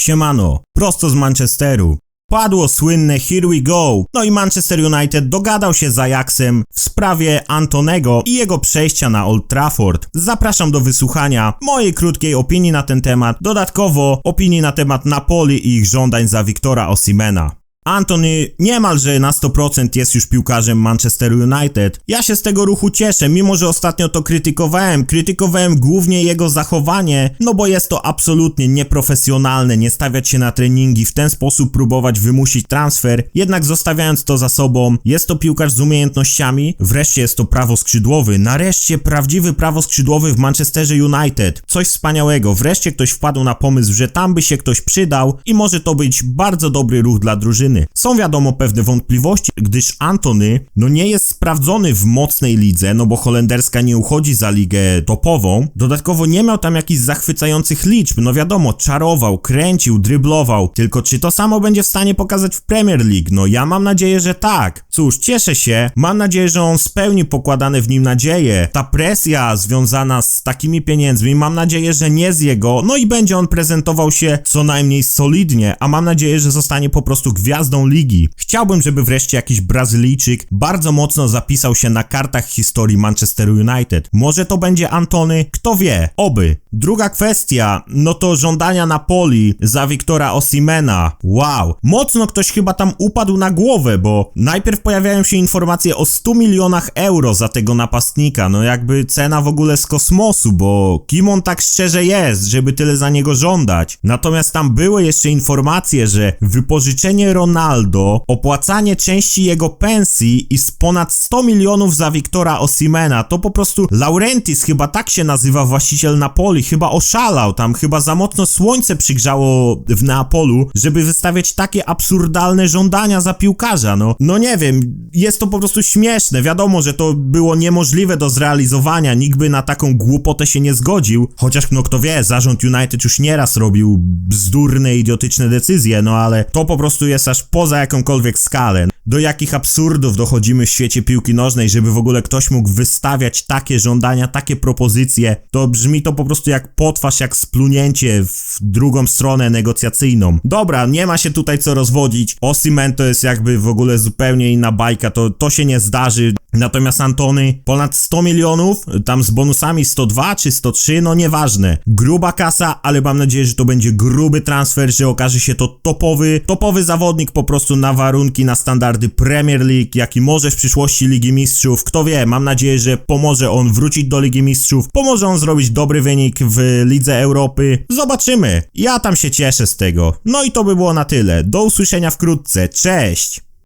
Siemano, prosto z Manchesteru. Padło słynne Here we go. No i Manchester United dogadał się z Ajaxem w sprawie Antonego i jego przejścia na Old Trafford. Zapraszam do wysłuchania mojej krótkiej opinii na ten temat, dodatkowo opinii na temat Napoli i ich żądań za Wiktora Osimena. Antony niemalże na 100% jest już piłkarzem Manchester United. Ja się z tego ruchu cieszę, mimo że ostatnio to krytykowałem. Krytykowałem głównie jego zachowanie, no bo jest to absolutnie nieprofesjonalne, nie stawiać się na treningi, w ten sposób próbować wymusić transfer, jednak zostawiając to za sobą, jest to piłkarz z umiejętnościami, wreszcie jest to prawo skrzydłowy, nareszcie prawdziwy prawo skrzydłowy w Manchesterze United. Coś wspaniałego, wreszcie ktoś wpadł na pomysł, że tam by się ktoś przydał i może to być bardzo dobry ruch dla drużyny. Są wiadomo pewne wątpliwości, gdyż Antony no nie jest sprawdzony w mocnej lidze, no bo holenderska nie uchodzi za ligę topową. Dodatkowo nie miał tam jakichś zachwycających liczb, no wiadomo, czarował, kręcił, dryblował, tylko czy to samo będzie w stanie pokazać w Premier League? No ja mam nadzieję, że tak. Cóż, cieszę się, mam nadzieję, że on spełni pokładane w nim nadzieje. Ta presja związana z takimi pieniędzmi, mam nadzieję, że nie z jego, no i będzie on prezentował się co najmniej solidnie, a mam nadzieję, że zostanie po prostu gwiazdą gwiazdą ligi. Chciałbym, żeby wreszcie jakiś Brazylijczyk bardzo mocno zapisał się na kartach historii Manchester United. Może to będzie Antony, kto wie, oby. Druga kwestia, no to żądania Napoli za Wiktora Osimena. Wow, mocno ktoś chyba tam upadł na głowę, bo najpierw pojawiają się informacje o 100 milionach euro za tego napastnika, no jakby cena w ogóle z kosmosu, bo kim on tak szczerze jest, żeby tyle za niego żądać. Natomiast tam były jeszcze informacje, że wypożyczenie Ronaldo Ronaldo, opłacanie części jego pensji i z ponad 100 milionów za Wiktora Osimena, to po prostu Laurentis chyba tak się nazywa właściciel Napoli, chyba oszalał, tam. Chyba za mocno słońce przygrzało w Neapolu, żeby wystawiać takie absurdalne żądania za piłkarza, no. No nie wiem, jest to po prostu śmieszne, wiadomo, że to było niemożliwe do zrealizowania, nikt by na taką głupotę się nie zgodził, chociaż no kto wie, zarząd United już nieraz robił bzdurne, idiotyczne decyzje, no ale to po prostu jest aż poza jakąkolwiek skalę. Do jakich absurdów dochodzimy w świecie piłki nożnej, żeby w ogóle ktoś mógł wystawiać takie żądania, takie propozycje, to brzmi to po prostu jak potwarz, jak splunięcie w drugą stronę negocjacyjną. Dobra, nie ma się tutaj co rozwodzić. Osimen to jest jakby w ogóle zupełnie inna bajka, to, to się nie zdarzy. Natomiast Antony ponad 100 milionów, tam z bonusami 102 czy 103, no nieważne. Gruba kasa, ale mam nadzieję, że to będzie gruby transfer, że okaże się to topowy, topowy zawodnik po prostu na warunki, na standardy Premier League, jaki może w przyszłości Ligi Mistrzów. Kto wie, mam nadzieję, że pomoże on wrócić do Ligi Mistrzów, pomoże on zrobić dobry wynik w Lidze Europy. Zobaczymy. Ja tam się cieszę z tego. No i to by było na tyle. Do usłyszenia wkrótce. Cześć!